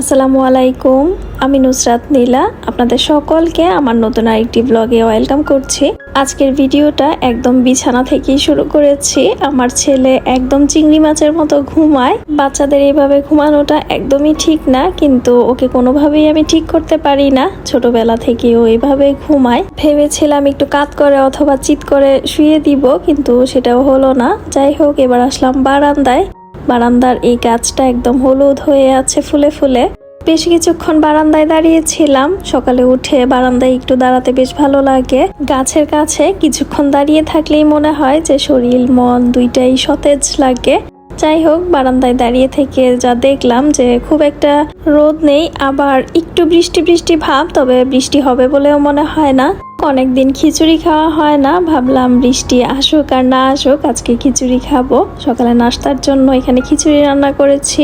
আসসালামু আলাইকুম, আমি নুসরাত নীলা, আপনাদের সকলকে আমার নতুন আরেকটি ব্লগে ওয়েলকাম করছি। আজকের ভিডিওটা একদম বিছানা থেকেই শুরু করেছি। আমার ছেলে একদম চিংড়ি মাছের মতো ঘুমায়। বাচ্চাদের এইভাবে ঘুমানোটা একদমই ঠিক না, কিন্তু ওকে কোনোভাবেই আমি ঠিক করতে পারি না। ছোটবেলা থেকে ও এইভাবে ঘুমায়। ভেবেছিলাম একটু কাত করে অথবা চিৎ করে শুয়ে দিব, কিন্তু সেটাও হলো না। যাই হোক, এবার আসলাম বারান্দায়। বারান্দার এই গাছটা একদম হলুদ হয়ে আছে ফুলে ফুলে। বেশ কিছুক্ষণ বারান্দায় দাঁড়িয়েছিলাম। সকালে উঠে বারান্দায় একটু দাঁড়াতে বেশ ভালো লাগে। গাছের কাছে কিছুক্ষণ দাঁড়িয়ে থাকলেই মনে হয় যে শরীর, মন দুইটাই সতেজ লাগে। যাই হোক, বারান্দায় দাঁড়িয়ে থেকে যা দেখলাম যে খুব একটা রোদ নেই। আবার একটু বৃষ্টি বৃষ্টি ভাব, তবে বৃষ্টি হবে বলেও মনে হয় না। অনেকদিন খিচুড়ি খাওয়া হয় না। ভাবলাম বৃষ্টি আসুক আর না আসুক, আজকে খিচুড়ি খাব। সকালে নাস্তার জন্য এখানে খিচুড়ি রান্না করেছি।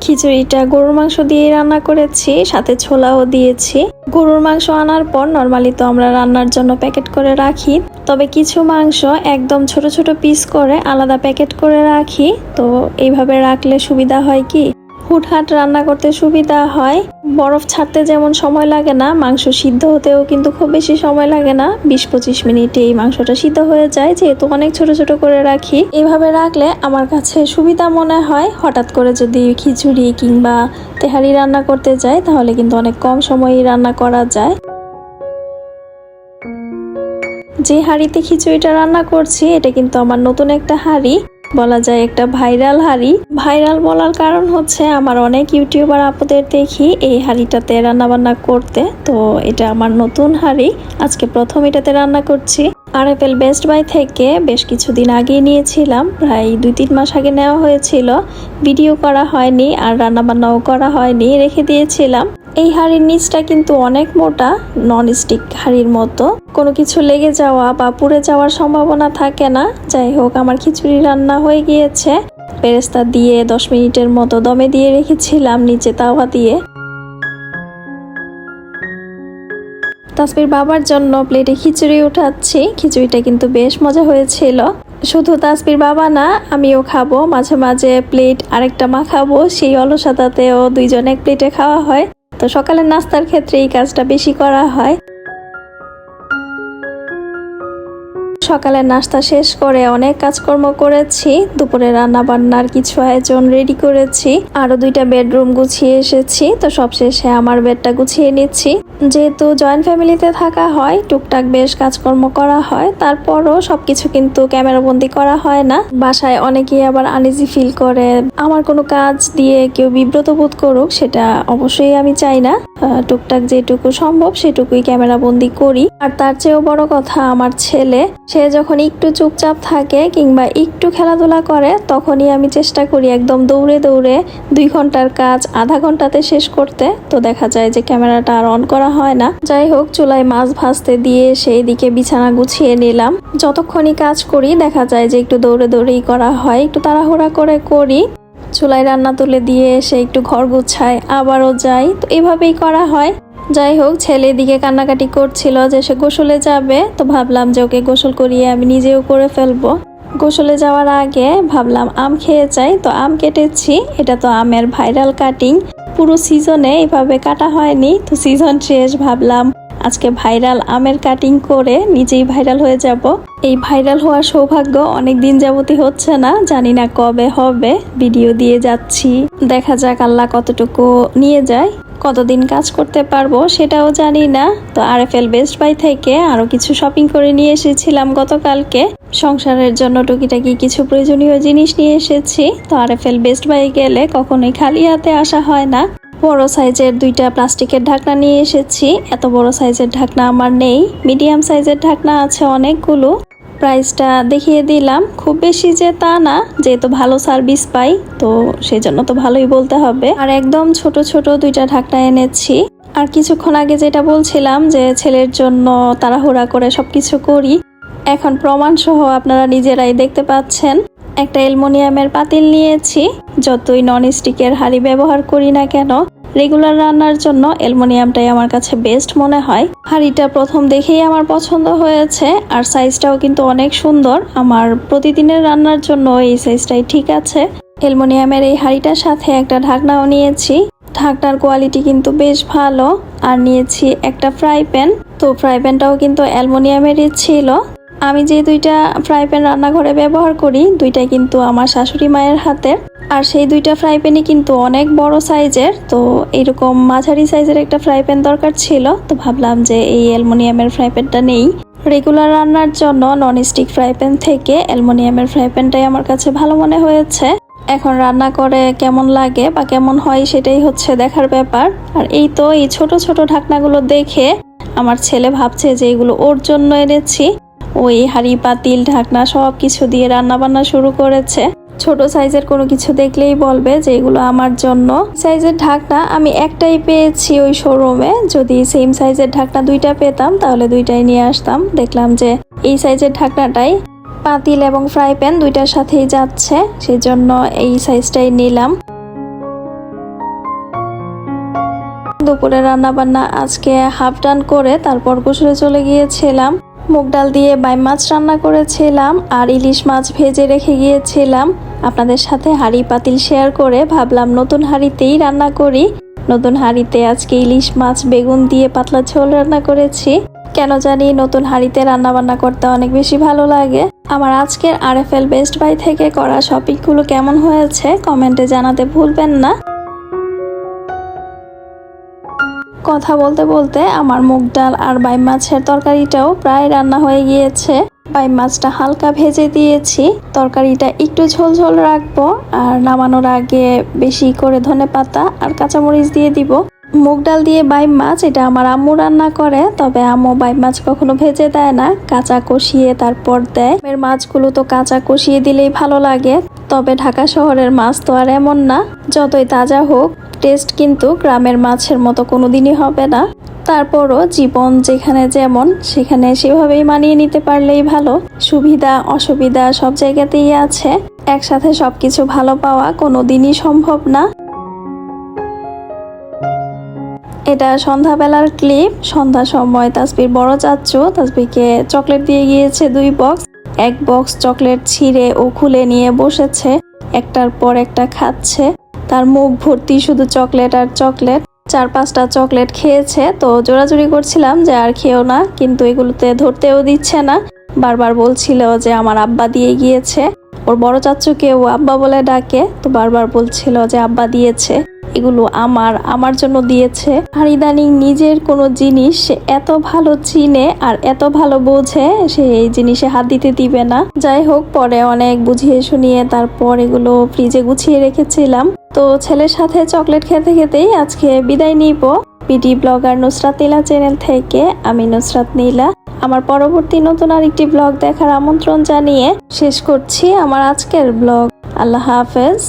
খিচুড়িটা গরুর মাংস দিয়ে রান্না করেছি, সাথে ছোলাও দিয়েছি। গরুর মাংস আনার পর নর্মালি তো আমরা রান্নার জন্য প্যাকেট করে রাখি। তবে কিছু মাংস একদম ছোট ছোট পিস করে আলাদা প্যাকেট করে রাখি। তো এইভাবে রাখলে সুবিধা হয় কি? হুটহাট রান্না করতে সুবিধা হয়। বরফ ছাড়তে যেমন সময় লাগে না, মাংস সিদ্ধ হতেও কিন্তু খুব বেশি সময় লাগে না। বিশ পঁচিশ মিনিটে এই মাংসটা সিদ্ধ হয়ে যায়, যেহেতু অনেক ছোট ছোট করে রাখি। এভাবে রাখলে আমার কাছে সুবিধা মনে হয়। হঠাৎ করে যদি খিচুড়ি কিংবা তেহারি রান্না করতে যাই, তাহলে কিন্তু অনেক কম সময়েই রান্না করা যায়। যে হাঁড়িতে খিচুড়িটা রান্না করছি, এটা কিন্তু আমার নতুন একটা হাঁড়ি। বলা যায় একটা ভাইরাল হাঁড়ি। ভাইরাল বলার কারণ হচ্ছে আমার অনেক ইউটিউবার আপুদের দেখি এই হাঁড়িটাতে রান্না বান্না করতে। তো এটা আমার নতুন হাঁড়ি। আজকে প্রথম এটাতে রান্না করছি। আর এফএল বেস্ট বাই থেকে বেশ কিছুদিন আগে নিয়েছিলাম। প্রায় দুই তিন মাস আগে নেওয়া হয়েছিল। ভিডিও করা হয়নি আর রান্নাবান্নাও করা হয়নি, রেখে দিয়েছিলাম। এই হাঁড়ির নিচটা কিন্তু অনেক মোটা নন স্টিক হাঁড়ির মতো। কোনো কিছু লেগে যাওয়া বা পুড়ে যাওয়ার সম্ভাবনা থাকে না। যাই হোক, আমার খিচুড়ি রান্না হয়ে গিয়েছে। পেরেস্তা দিয়ে দশ মিনিটের মতো দমে দিয়ে রেখেছিলাম নিচে তাওয়া দিয়ে। তাসবির বাবার জন্য প্লেটে খিচুড়ি উঠাচ্ছি। খিচুড়িটা কিন্তু বেশ মজা হয়েছিল। শুধু তাসবির বাবা না, আমিও খাব। মাঝে মাঝে প্লেট আরেকটা মা খাব সেই অলসতাতেও দুইজন এক প্লেটে খাওয়া হয়। তো সকালের নাস্তার ক্ষেত্রে এই কাজটা বেশি করা হয়। সকালের নাস্তা শেষ করে অনেক কাজকর্ম করেছি। দুপুরে রান্না বান্নার কিছু আয়োজন রেডি করেছি। আরও দুইটা বেডরুম গুছিয়ে এসেছি। তো সবশেষে আমার বেডটা গুছিয়ে নিচ্ছি। যেহেতু জয়েন্ট ফ্যামিলিতে থাকা হয়, টুকটাক বেশ কাজকর্ম করা হয়, তারপরও সবকিছু কিন্তু ক্যামেরা বন্দি করা হয় না। বাসায় অনেকেই আবার আনইজি ফিল করে। আমার কোনো কাজ দিয়ে কেউ বিব্রত বোধ করুক, সেটা অবশ্যই আমি চাই না। টুকটাক যেটুকু সম্ভব, সেটুকুই ক্যামেরা বন্দি করি। আর তার চেয়েও বড় কথা, আমার ছেলে, সে যখন একটু চুপচাপ থাকে কিংবা একটু খেলাধুলা করে, তখনই আমি চেষ্টা করি একদম দৌড়ে দৌড়ে দুই ঘণ্টার কাজ আধা ঘন্টাতে শেষ করতে। তো দেখা যায় যে ক্যামেরাটা আর অন করা হয় না। যাই হোক, চুলায় মাছ ভাজতে দিয়ে সেই দিকে বিছানা গুছিয়ে নিলাম। যতক্ষণই কাজ করি, দেখা যায় যে একটু দৌড়ে দৌড়েই করা হয়। একটু তাড়াহুড়া করে করি। চুলায় রান্না তুলে দিয়ে এসে একটু ঘর গুছায় আবারও যাই। তো এভাবেই করা হয়। যাই হোক, ছেলে দিকে কান্নাকাটি করছিল যে সে গোসলে যাবে, তো ভাবলাম যে ওকে গোসল করিয়ে আমি নিজেও করে ফেলব। গোসলে যাওয়ার আগে ভাবলাম আম খেয়ে চাই তো আম কেটেছি, এটা তো আমের ভাইরাল কাটিং। পুরো সিজনে এভাবে কাটা হয়নি, তো সিজন শেষ ভাবলাম আজকে ভাইরাল আমের কাটিং করে নিজেই ভাইরাল হয়ে যাব। এই ভাইরাল হওয়ার সৌভাগ্য অনেক দিন যাবতই হচ্ছে না, জানি না কবে হবে, ভিডিও দিয়ে যাচ্ছি। দেখা যাক আল্লাহ কতটুকু নিয়ে যায়। কতদিন কাজ করতে পারব সেটাও জানি না। তো R F L best buy থেকে আরও কিছু শপিং করে নিয়ে এসেছিলাম গতকালকে। সংসারের জন্য টুকিটাকি কিছু প্রয়োজনীয় জিনিস নিয়ে এসেছি। তো R F L best buy গেলে কখনোই খালি হাতে আসা হয় না। বড় সাইজের দুইটা প্লাস্টিকের ঢাকনা নিয়ে এসেছি। এত বড় সাইজের ঢাকনা আমার নেই। মিডিয়াম সাইজের ঢাকনা আছে অনেকগুলো। প্রাইসটা দেখিয়ে দিলাম। খুব বেশি যে তা না, যেহেতু ভালো সার্ভিস পাই, তো সেই জন্য তো ভালোই বলতে হবে। আর একদম ছোট ছোট দুইটা ঢাকনা এনেছি। আর কিছুক্ষণ আগে যেটা বলছিলাম যে ছেলের জন্য তাড়াহুড়া করে সবকিছু করি, এখন প্রমাণ সহ আপনারা নিজেরাই দেখতে পাচ্ছেন। একটা অ্যালমোনিয়ামের পাতিল নিয়েছি, যতই নন স্টিকের হাঁড়ি ব্যবহার করি না কেন রেগুলার রান্নার জন্য অ্যালমোনিয়ামটাই আমার কাছে বেস্ট মনে হয়। হাঁড়িটা প্রথম দেখেই আমার পছন্দ হয়েছে, আর সাইজটাও কিন্তু অনেক সুন্দর। আমার প্রতিদিনের রান্নার জন্য এই সাইজটাই ঠিক আছে। অ্যালমোনিয়ামের এই হাঁড়িটার সাথে একটা ঢাকনাও নিয়েছি। ঢাকনার কোয়ালিটি কিন্তু বেশ ভালো, আর নিয়েছি একটা ফ্রাই প্যান তো ফ্রাই প্যানটাও কিন্তু অ্যালমোনিয়ামেরই ছিল। আমি যে দুইটা ফ্রাই প্যান রান্নাঘরে ব্যবহার করি দুইটা কিন্তু আমার শাশুড়ি মায়ের হাতের। আর সেই দুইটা ফ্রাই প্যানই কিন্তু অনেক বড় সাইজের, তো এরকম মাঝারি সাইজের একটা ফ্রাই প্যান দরকার ছিল, তো ভাবলাম যে এই অ্যালমোনিয়ামের ফ্রাই প্যানটা নেই। রেগুলার রান্নার জন্য ননস্টিক ফ্রাই প্যান থেকে অ্যালমোনিয়ামের ফ্রাই প্যানটাই আমার কাছে ভালো মনে হয়েছে। এখন রান্না করে কেমন লাগে বা কেমন হয় সেটাই হচ্ছে দেখার ব্যাপার। আর এই তো এই ছোট ছোট ঢাকনাগুলো দেখে আমার ছেলে ভাবছে যে এগুলো ওর জন্য এনেছি। ওই হাঁড়ি, পাতিল, ঢাকনা সব কিছু দিয়ে রান্না বান্না শুরু করেছে। ছোট সাইজের কোনো কিছু দেখলেই বলবে যে এগুলো আমার জন্য। সাইজের ঢাকনা আমি একটাই পেয়েছি ওই শোরুমে। যদি সেম সাইজের ঢাকনা দুইটা পেতাম, তাহলে দুইটাই নিয়ে আসতাম। দেখলাম যে এই সাইজের ঢাকনাটাই পাতিল এবং ফ্রাই প্যান দুইটার সাথেই যাচ্ছে সেই জন্য এই সাইজটাই নিলাম। দুপুরে রান্না বান্না আজকে হাফ ডান করে তারপর গোসলে চলে গিয়েছিলাম। মুগ ডাল দিয়ে বাই মাছ রান্না করেছিলাম আর ইলিশ মাছ ভেজে রেখে গিয়েছিলাম। আপনাদের সাথে হাঁড়ি পাতিল শেয়ার করে ভাবলাম নতুন হাঁড়িতেই রান্না করি। নতুন হাঁড়িতে আজকে ইলিশ মাছ, বেগুন দিয়ে পাতলা ঝোল রান্না করেছি। কেন জানি নতুন হাঁড়িতে রান্না বান্না করতে অনেক বেশি ভালো লাগে। আমার আজকের R F L best buy থেকে করা শপিংগুলো কেমন হয়েছে, কমেন্টে জানাতে ভুলবেন না। কথা বলতে বলতে আমার মুগ ডাল আর বাই মাছের তরকারিটাও প্রায় রান্না হয়ে গিয়েছে। বাই মাছটা হালকা ভেজে দিয়েছি। তরকারিটা একটু ঝোল ঝোল রাখব আর নামানোর আগে বেশি করে ধনে পাতা আর কাঁচামরিচ দিয়ে দিব। মুগ ডাল দিয়ে বাই মাছ, এটা আমার আম্মু রান্না করে, তবে আম্মু বাই মাছ কখনো ভেজে দেয় না, কাঁচা কষিয়ে তারপর দেয়। এর মাছগুলো তো কাঁচা কষিয়ে দিলেই ভালো লাগে, তবে ঢাকা শহরের মাছ তো আর এমন না, যতই তাজা হোক। টেস্ট কিন্তু গ্রামের মাছের মতো কোনোদিনই হবে না। তারপরও জীবন যেখানে যেমন, সেখানে সেভাবেই মানিয়ে নিতে পারলেই ভালো। সুবিধা, অসুবিধা সব জায়গাতেই আছে। একসাথে সবকিছু ভালো পাওয়া কোনো দিনই সম্ভব না। এটা সন্ধ্যাবেলার ক্লিপ। সন্ধ্যা সময় তাসবির বড় চাচ্ছু তাসবিকে চকলেট দিয়ে গিয়েছে দুই বক্স। এক বক্স চকলেট ছিঁড়ে ও খুলে নিয়ে বসেছে। একটার পর একটা খাচ্ছে। তার মুখ ভর্তি শুধু চকলেট আর চকলেট। চার পাঁচটা চকলেট খেয়েছে, তো জোরাজুরি করছিলাম যে আর খেয়েও না, কিন্তু এগুলোতে ধরতেও দিচ্ছে না। বারবার বলছিল যে আমার আব্বা দিয়ে গিয়েছে। ওর বড় চাচুকে ও আব্বা বলে ডাকে, তো বারবার বলছিল যে আব্বা দিয়েছে। এগুলো আমার আমার জন্য দিয়েছে। আর ইদানিং নিজের কোনো জিনিস সে এত ভালো চিনে আর এত ভালো বোঝে, সে এই জিনিসে হাত দিতে দিবে না। যাই হোক, পরে অনেক বুঝিয়ে শুনিয়ে তারপর এগুলো ফ্রিজে গুছিয়ে রেখেছিলাম। তো ছেলের সাথে চকলেট খেতে খেতেই আজকে বিদায় নিব। BD blogger Nusrat Nila channel থেকে আমি নুসরাত নীলা। আমার পরবর্তী নতুন আরেকটি ব্লগ দেখার আমন্ত্রণ জানিয়ে শেষ করছি আমার আজকের ব্লগ আল্লাহ হাফেজ।